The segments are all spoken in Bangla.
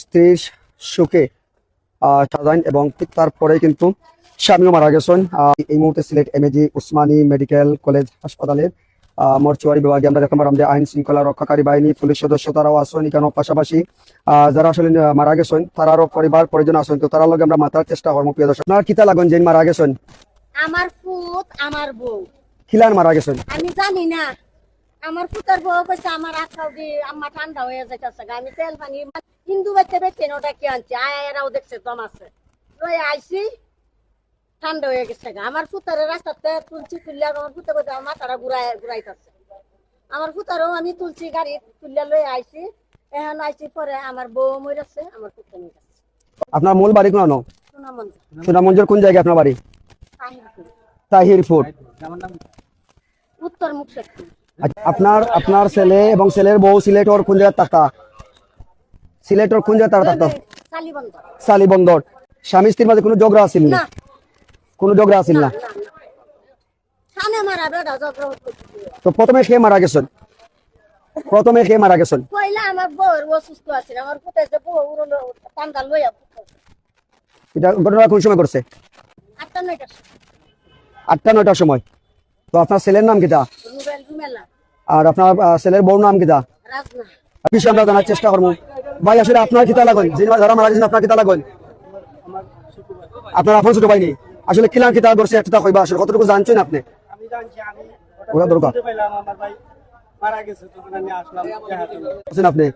স্ত্রীর আহ, সাজাইন এবং ঠিক তারপরে কিন্তু স্বামীও মারা গেছেন। এই মুহূর্তে Sylhet MAG Osmani medical college হাসপাতালের মর্চুয়ারি বিভাগে আমরা দেখতে পারলাম যে আইন শৃঙ্খলা রক্ষাকারী বাহিনী পুলিশ সদস্য তারাও আসেন এখানে পাশাপাশি। আহ, যারা আসলে মারা গেছেন তারারও পরিবার পরিজন আসেন তো তারা লগে আমরা মাথার চেষ্টা করব প্রিয় দর্শক। আপনার কিতা লাগুন যে মারা গেছেন? আমার পুত আমার বউ। খিলান মারা গেছেন? আমি জানি না। আমার পুতার বউ কইছে আমার আখাও দি আম্মা ঠান্ডা হয়ে যাইতেছে আমি তেল পানি হিন্দু বাচ্চা বেচে ওটা কি আনছে? আয় এরাও দেখছে দম আছে। আইছি ঠান্ডা হয়ে গেছে। আমার পুতারে রাস্তাতে তুলছি তুললে আমার পুতে কইছে আমার মাথাটা ঘুরাই ঘুরাইতেছে। আমার পুতারও আমি তুলছি গাড়ি তুললে লই আইছি এখন আইছি পরে আমার বউ মরেছে আমার পুতে নিয়ে আপনার মূল বাড়ি কোন? শোনা মন্দির কোন জায়গায় আপনার বাড়ি? তাহিরপুর, উত্তর মুখ আচ্ছা, আপনার আপনার ছেলে এবং ছেলের বউ সিলেটর কোন জায়গায় থাকতা সিলেটর কোন জায়গায় তারা থাকতো? কালীবন্ধ সালি বন্দর। স্বামী স্ত্রীর মাঝে কোনো ঝগড়া আসিল না? কোনো ঝগড়া আসিল না? তো প্রথমে খেয়ে মারা গেছেন? প্রথমে খেয়ে মারা গেছেন? এটা ঘটনা কোন সময় করছে আটটা নয়টা আটটা নয়টার সময়। তো আপনার ছেলের নাম কিটা আর আপনার ছেলের বউর নাম কিটা বিষয়ে আমরা জানার চেষ্টা করব। ভাই আসলে আপনার কিতা লাগুন যিনি যারা মারা গেছেন আপনার কিতা লাগুন আপনার আপন ছোট ভাই নেই। আসলে কিলাম কিতা করছে একটা কইবা আসলে কতটুকু জানছেন আপনি? ওরা দরকার। আপনি?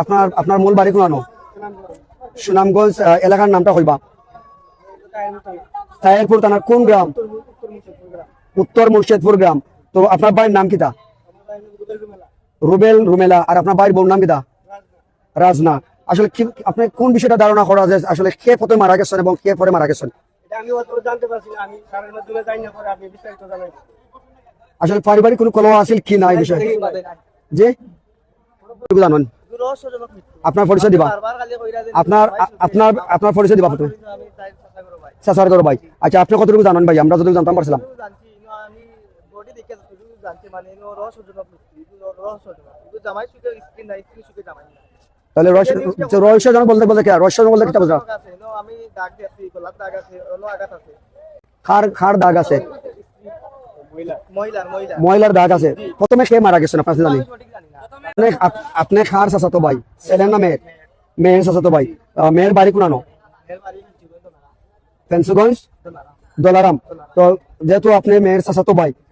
আপনার আপনার মূল বাড়ি কোন সুনামগঞ্জ। এলাকার নামটা কইবা। কায়েম তো থানার কোন গ্রাম? উত্তর মুর্শিদপুর গ্রাম। তো আপনার বাড়ির নাম কিতা রুবেল রুমেলা। আর আপনার বাড়ির বউর নাম কিতা রাজনা। আসলে কি আপনি কোন বিষয়টা ধারণা করা যায়? আসলে কে প্রথমে মারা গেছেন এবং কে পরে মারা গেছেন? আসলে পারিবারিক কোনো কলহ আছে কি না এই বিষয়ে? যে জানেন। আপনার পরিচয় দিবা। আপনার আপনার আপনার পরিচয় দিবা প্রথমে। করো ভাই। আচ্ছা আপনি কতটুকু জানেন ভাই? আমরা যতটুকু জানতাম পারছিলাম। মানে রহস্যজনক রহস্যজনক। জামাই সুখে স্ত্রী নাই, স্ত্রী সুখে জামাই নাই। তাহলে রহস্য রহস্যজনক বলতে বলতে কি? রহস্যজনক বলতে কিটা বোঝা আমি দাগ দিয়েছি, গলার দাগ আছে, হলো আঘাত আছে। খার খার দাগ আছে। মহিলার দাগ আছে। প্রথমে কে মারা গেছেন আপনার জানি আপনি আপ- আপনি খার চাচাতো ভাই ছেলের না মেয়ের। মেয়ের চাচাতো ভাই। আহ, মেয়ের বাড়ি কোনানো ফেন্সুগঞ্জ? দলারাম। তো যেহেতু আপনি মেয়ের চাচাতো ভাই